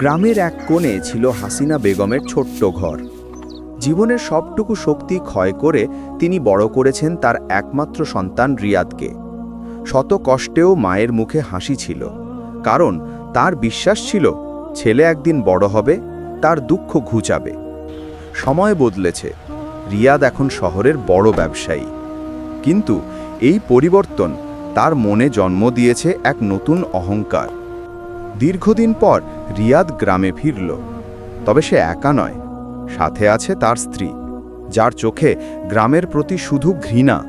গ্রামের এক কোণে ছিল হাসিনা বেগমের ছোট্ট ঘর। জীবনের সবটুকু শক্তি ক্ষয় করে তিনি বড় করেছেন তার একমাত্র সন্তান রিয়াদকে। শত কষ্টেও মায়ের মুখে হাসি ছিল, কারণ তার বিশ্বাস ছিল, ছেলে একদিন বড় হবে, তার দুঃখ ঘুচাবে। সময় বদলেছে, রিয়াদ এখন শহরের বড় ব্যবসায়ী। কিন্তু এই পরিবর্তন তার মনে জন্ম দিয়েছে এক নতুন অহংকার। দীর্ঘদিন পর রিয়াদ গ্রামে ফিরল। তবে সে একা নয়, সাথে আছে তার স্ত্রী, যার চোখে গ্রামের প্রতি শুধু ঘৃণা।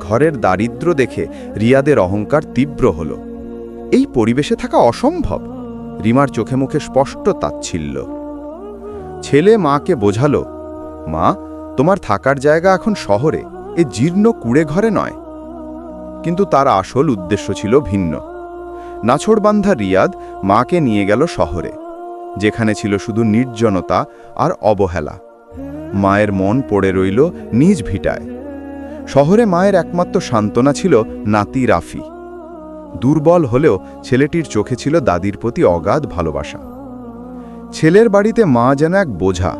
ঘরের দারিদ্র্য দেখে রিয়াদের অহংকার তীব্র হল। এই পরিবেশে থাকা অসম্ভব, রিমার চোখে মুখে স্পষ্ট তাচ্ছিল্য। ছেলে মাকে বোঝালো, মা, তোমার থাকার জায়গা এখন শহরে, এ জীর্ণ কুড়ে ঘরে নয়। কিন্তু তার আসল উদ্দেশ্য ছিল ভিন্ন। নাছোড়বান্ধা রিয়াদ মাকে নিয়ে গেল শহরে, যেখানে ছিল শুধু নির্জনতা আর অবহেলা। মায়ের মন পড়ে রইল নিজ ভিটায়। শহরে মায়ের একমাত্র সান্ত্বনা ছিল নাতি রাফি। দুর্বল হলেও ছেলেটির চোখে ছিল দাদির প্রতি অগাধ ভালোবাসা। ছেলের বাড়িতে মা যেন এক বোঝা,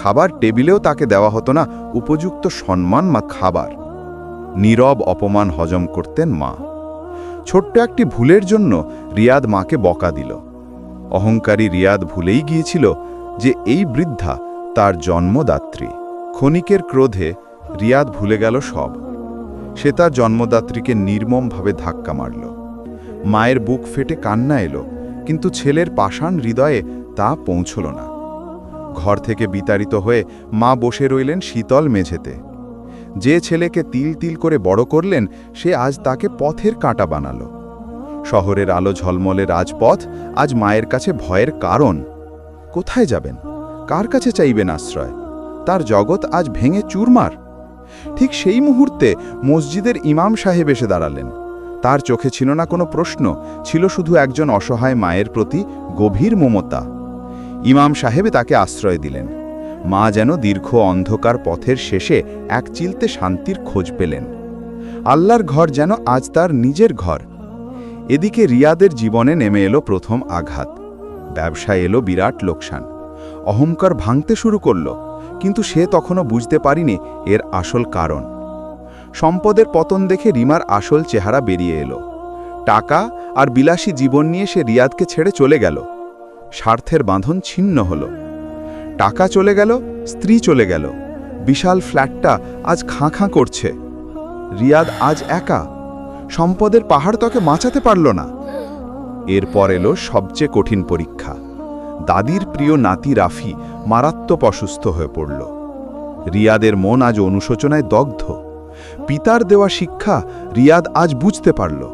খাবার টেবিলেও তাকে দেওয়া হতো না উপযুক্ত সম্মান মা খাবার। নীরব অপমান হজম করতেন মা। ছোট্ট একটি ভুলের জন্য রিয়াদ মাকে বকা দিল। অহংকারী রিয়াদ ভুলেই গিয়েছিল যে এই বৃদ্ধা তার জন্মদাত্রী। ক্ষণিকের ক্রোধে রিয়াদ ভুলে গেল সব। সে তার জন্মদাত্রীকে নির্মমভাবে ধাক্কা মারল। মায়ের বুক ফেটে কান্না এলো, কিন্তু ছেলের পাষাণ হৃদয়ে তা পৌঁছল না। ঘর থেকে বিতাড়িত হয়ে মা বসে রইলেন শীতল মেঝেতে। যে ছেলেকে তিল তিল করে বড় করলেন, সে আজ তাকে পথের কাঁটা বানালো। শহরের আলো ঝলমলে রাজপথ, আজ মায়ের কাছে ভয়ের কারণ। কোথায় যাবেন? কার কাছে চাইবেন আশ্রয়? তার জগৎ আজ ভেঙে চুরমার। ঠিক সেই মুহূর্তে মসজিদের ইমাম সাহেব এসে দাঁড়ালেন। তার চোখে ছিল না কোনো প্রশ্ন, ছিল শুধু একজন অসহায় মায়ের প্রতি গভীর মমতা। ইমাম সাহেব তাকে আশ্রয় দিলেন। মা যেন দীর্ঘ অন্ধকার পথের শেষে এক চিলতে শান্তির খোঁজ পেলেন। আল্লাহর ঘর যেন আজ তার নিজের ঘর। এদিকে রিয়াদের জীবনে নেমে এলো প্রথম আঘাত। ব্যবসা এলো বিরাট লোকসান। অহংকার ভাঙতে শুরু করল, কিন্তু সে তখনও বুঝতে পারিনি এর আসল কারণ। সম্পদের পতন দেখে রিমার আসল চেহারা বেরিয়ে এলো। টাকা আর বিলাসী জীবন নিয়ে সে রিয়াদকে ছেড়ে চলে গেল। স্বার্থের বাঁধন ছিন্ন হলো। টাকা চলে গেল, স্ত্রী চলে গেল। বিশাল ফ্ল্যাটটা আজ খাঁ খাঁ করছে। রিয়াদ আজ একা। সম্পদের পাহাড় তাকে বাঁচাতে পারল না। এরপর এলো সবচেয়ে কঠিন পরীক্ষা। দাদির প্রিয় নাতি রাফি মারাত্মক অসুস্থ হয়ে পড়ল। রিয়াদের মন আজ অনুশোচনায় দগ্ধ। পিতার দেওয়া শিক্ষা রিয়াদ আজ বুঝতে পারল।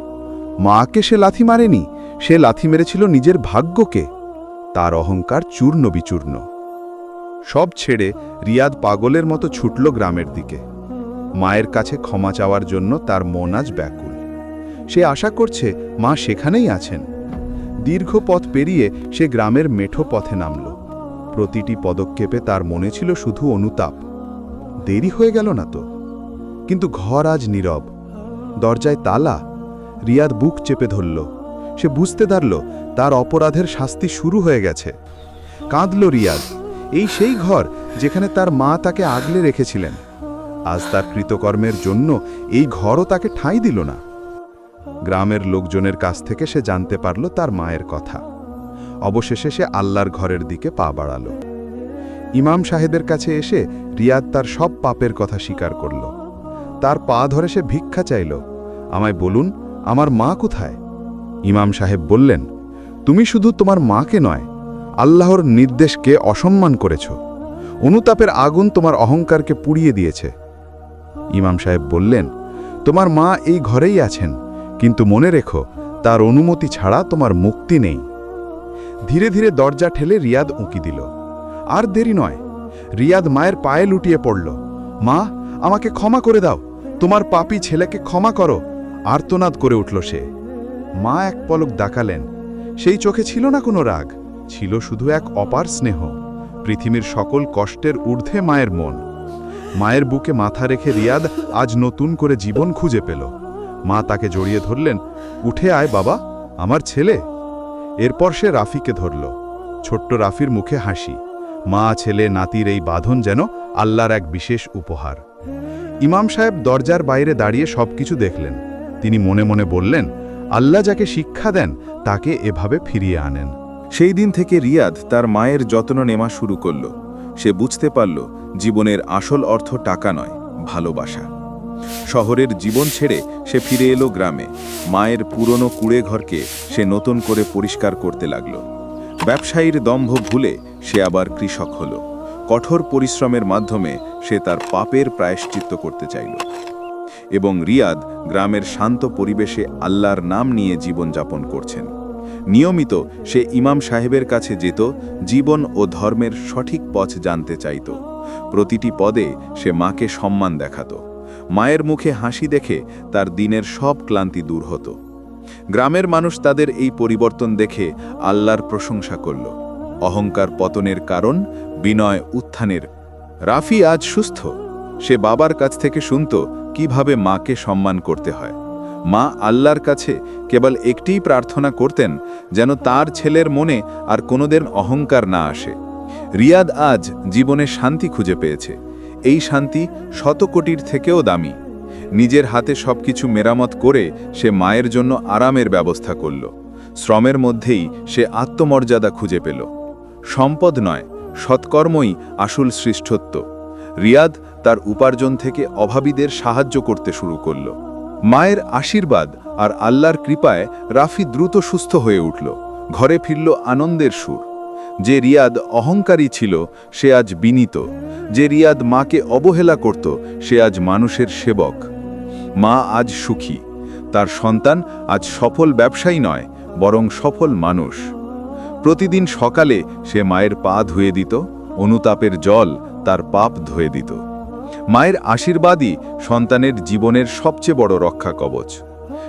মাকে সে লাথি মারেনি, সে লাথি মেরেছিল নিজের ভাগ্যকে। তার অহংকার চূর্ণ বিচূর্ণ। সব ছেড়ে রিয়াদ পাগলের মতো ছুটল গ্রামের দিকে। মায়ের কাছে ক্ষমা চাওয়ার জন্য তার মন আজ ব্যাকুল। সে আশা করছে মা সেখানেই আছেন। দীর্ঘ পথ পেরিয়ে সে গ্রামের মেঠো পথে নামল। প্রতিটি পদক্ষেপে তার মনে ছিল শুধু অনুতাপ। দেরি হয়ে গেল না তো? কিন্তু ঘর আজ নীরব। দরজায় তালা। রিয়াদ বুক চেপে ধরল। সে বুঝতে পারল তার অপরাধের শাস্তি শুরু হয়ে গেছে। কাঁদল রিয়াদ। এই সেই ঘর যেখানে তার মা তাকে আগলে রেখেছিলেন। আজ তার কৃতকর্মের জন্য এই ঘরও তাকে ঠাঁই দিল না। গ্রামের লোকজনের কাছ থেকে সে জানতে পারল তার মায়ের কথা। অবশেষে সে আল্লাহর ঘরের দিকে পা বাড়াল। ইমাম সাহেবের কাছে এসে রিয়াদ তার সব পাপের কথা স্বীকার করল। তার পা ধরে সে ভিক্ষা চাইল, আমায় বলুন, আমার মা কোথায়? ইমাম সাহেব বললেন, তুমি শুধু তোমার মাকে নয় আল্লাহর নির্দেশকে অসম্মান করেছ। অনুতাপের আগুন তোমার অহংকারকে পুড়িয়ে দিয়েছে। ইমাম সাহেব বললেন, তোমার মা এই ঘরেই আছেন, কিন্তু মনে রেখো, তার অনুমতি ছাড়া তোমার মুক্তি নেই। ধীরে ধীরে দরজা ঠেলে রিয়াদ উঁকি দিল। আর দেরি নয়। রিয়াদ মায়ের পায়ে লুটিয়ে পড়ল। মা, আমাকে ক্ষমা করে দাও। তোমার পাপি ছেলেকে ক্ষমা করো। আর্তনাদ করে উঠল সে। মা এক পলক দাকালেন সেই চোখে ছিল না কোনো রাগ। ছিল শুধু এক অপার স্নেহ, পৃথিবীর সকল কষ্টের ঊর্ধ্বে মায়ের মন। মায়ের বুকে মাথা রেখে রিয়াদ আজ নতুন করে জীবন খুঁজে পেল। মা তাকে জড়িয়ে ধরলেন, উঠে আয় বাবা, আমার ছেলে। এরপর সে রাফিকে ধরল। ছোট্ট রাফির মুখে হাসি, মা, ছেলে, নাতির এই বাঁধন যেন আল্লাহর এক বিশেষ উপহার। ইমাম সাহেব দরজার বাইরে দাঁড়িয়ে সবকিছু দেখলেন। তিনি মনে মনে বললেন, আল্লাহ যাকে শিক্ষা দেন, তাকে এভাবে ফিরিয়ে আনেন। সেই দিন থেকে রিয়াদ তার মায়ের যত্ন নেওয়া শুরু করল। সে বুঝতে পারল, জীবনের আসল অর্থ টাকা নয়, ভালোবাসা। শহরের জীবন ছেড়ে সে ফিরে এলো গ্রামে। মায়ের পুরনো কুড়ে ঘরকে সে নতুন করে পরিষ্কার করতে লাগল। ব্যবসায়ীর দম্ভ ভুলে সে আবার কৃষক হল। কঠোর পরিশ্রমের মাধ্যমে সে তার পাপের প্রায়শ্চিত্ত করতে চাইল। এবং রিয়াদ গ্রামের শান্ত পরিবেশে আল্লাহর নাম নিয়ে জীবনযাপন করছেন। নিয়মিত সে ইমাম সাহেবের কাছে যেত, জীবন ও ধর্মের সঠিক পথ জানতে চাইত। প্রতিটি পদে সে মাকে সম্মান দেখাত। মায়ের মুখে হাসি দেখে তার দিনের সব ক্লান্তি দূর হতো। গ্রামের মানুষ তাদের এই পরিবর্তন দেখে আল্লাহর প্রশংসা করল। অহংকার পতনের কারণ, বিনয় উত্থানের। রাফি আজ সুস্থ। সে বাবার কাছ থেকে শুনত কীভাবে মাকে সম্মান করতে হয়। মা আল্লাহর কাছে কেবল একটিই প্রার্থনা করতেন, যেন তার ছেলের মনে আর কোনোদিন অহংকার না আসে। রিয়াদ আজ জীবনে শান্তি খুঁজে পেয়েছে। এই শান্তি শত কোটির থেকেও দামি। নিজের হাতে সবকিছু মেরামত করে সে মায়ের জন্য আরামের ব্যবস্থা করল। শ্রমের মধ্যেই সে আত্মমর্যাদা খুঁজে পেল। সম্পদ নয়, সৎকর্মই আসল শ্রেষ্ঠত্ব। রিয়াদ তার উপার্জন থেকে অভাবীদের সাহায্য করতে শুরু করল। মায়ের আশীর্বাদ আর আল্লাহর কৃপায় রাফি দ্রুত সুস্থ হয়ে উঠল। ঘরে ফিরল আনন্দের সুর। যে রিয়াদ অহংকারী ছিল, সে আজ বিনীত। যে রিয়াদ মাকে অবহেলা করত, সে আজ মানুষের সেবক। মা আজ সুখী। তার সন্তান আজ সফল ব্যবসায়ী নয়, বরং সফল মানুষ। প্রতিদিন সকালে সে মায়ের পা ধুয়ে দিত, অনুতাপের জল তার পাপ ধুয়ে দিত। মায়ের আশীর্বাদই সন্তানের জীবনের সবচেয়ে বড় রক্ষা কবচ।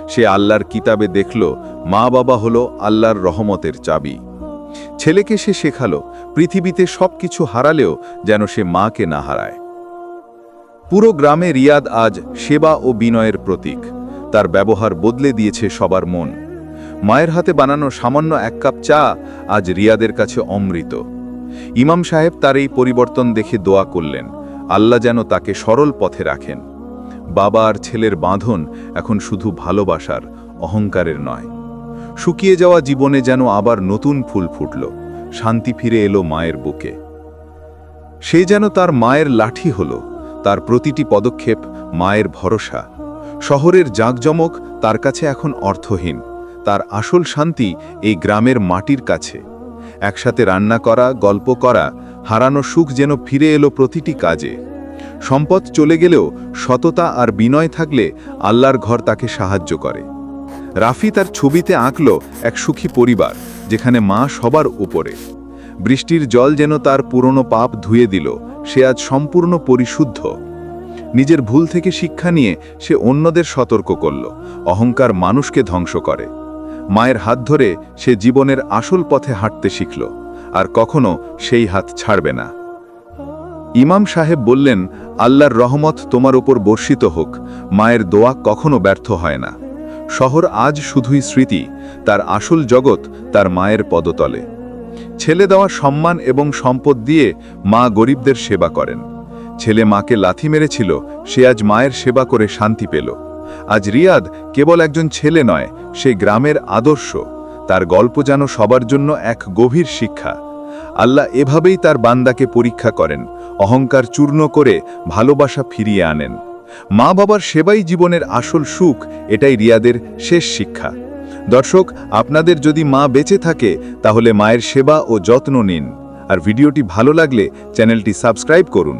সে আল্লাহর কিতাবে দেখল, মা বাবা হলো আল্লাহর রহমতের চাবি। ছেলেকে সে শেখালো, পৃথিবীতে সবকিছু হারালেও যেন সে মাকে না হারায়। পুরো গ্রামে রিয়াদ আজ সেবা ও বিনয়ের প্রতীক। তার ব্যবহার বদলে দিয়েছে সবার মন। মায়ের হাতে বানানো সামান্য এক কাপ চা আজ রিয়াদের কাছে অমৃত। ইমাম সাহেব তার এই পরিবর্তন দেখে দোয়া করলেন। আল্লাহ যেন তাকে সরল পথে রাখেন। বাবা আর ছেলের বাঁধন এখন শুধু ভালোবাসার, অহংকারের নয়। শুকিয়ে যাওয়া জীবনে যেন আবার নতুন ফুল ফুটল, শান্তি ফিরে এলো মায়ের বুকে। সে যেন তার মায়ের লাঠি হল, তার প্রতিটি পদক্ষেপ মায়ের ভরসা। শহরের জাঁকজমক তার কাছে এখন অর্থহীন, তার আসল শান্তি এই গ্রামের মাটির কাছে। একসাথে রান্না করা, গল্প করা হারানো সুখ যেন ফিরে এলো প্রতিটি কাজে। সম্পদ চলে গেলেও সততা আর বিনয় থাকলে আল্লাহর ঘর তাকে সাহায্য করে। রাফি তার ছবিতে আঁকল এক সুখী পরিবার, যেখানে মা সবার উপরে। বৃষ্টির জল যেন তার পুরনো পাপ ধুয়ে দিল, সে আজ সম্পূর্ণ পরিশুদ্ধ। নিজের ভুল থেকে শিক্ষা নিয়ে সে অন্যদের সতর্ক করল, অহংকার মানুষকে ধ্বংস করে। মায়ের হাত ধরে সে জীবনের আসল পথে হাঁটতে শিখল। আর কখনো সেই হাত ছাড়বে না। ইমাম সাহেব বললেন, আল্লাহর রহমত তোমার উপর বর্ষিত হোক, মায়ের দোয়া কখনো ব্যর্থ হয় না। শহর আজ শুধুই স্মৃতি, তার আসল জগৎ তার মায়ের পদতলে। ছেলে দেওয়া সম্মান এবং সম্পদ দিয়ে মা গরিবদের সেবা করেন। ছেলে মাকে লাথি মেরেছিল, সে আজ মায়ের সেবা করে শান্তি পেল। আজ রিয়াদ কেবল একজন ছেলে নয়, সে গ্রামের আদর্শ। তার গল্প যেন সবার জন্য এক গভীর শিক্ষা। আল্লাহ এভাবেই তার বান্দাকে পরীক্ষা করেন, অহংকার চূর্ণ করে ভালোবাসা ফিরিয়ে আনেন। মা বাবার সেবাই জীবনের আসল সুখ, এটাই রিয়াদের শেষ শিক্ষা। দর্শক, আপনাদের যদি মা বেঁচে থাকে, তাহলে মায়ের সেবা ও যত্ন নিন। আর ভিডিওটি ভালো লাগলে চ্যানেলটি সাবস্ক্রাইব করুন।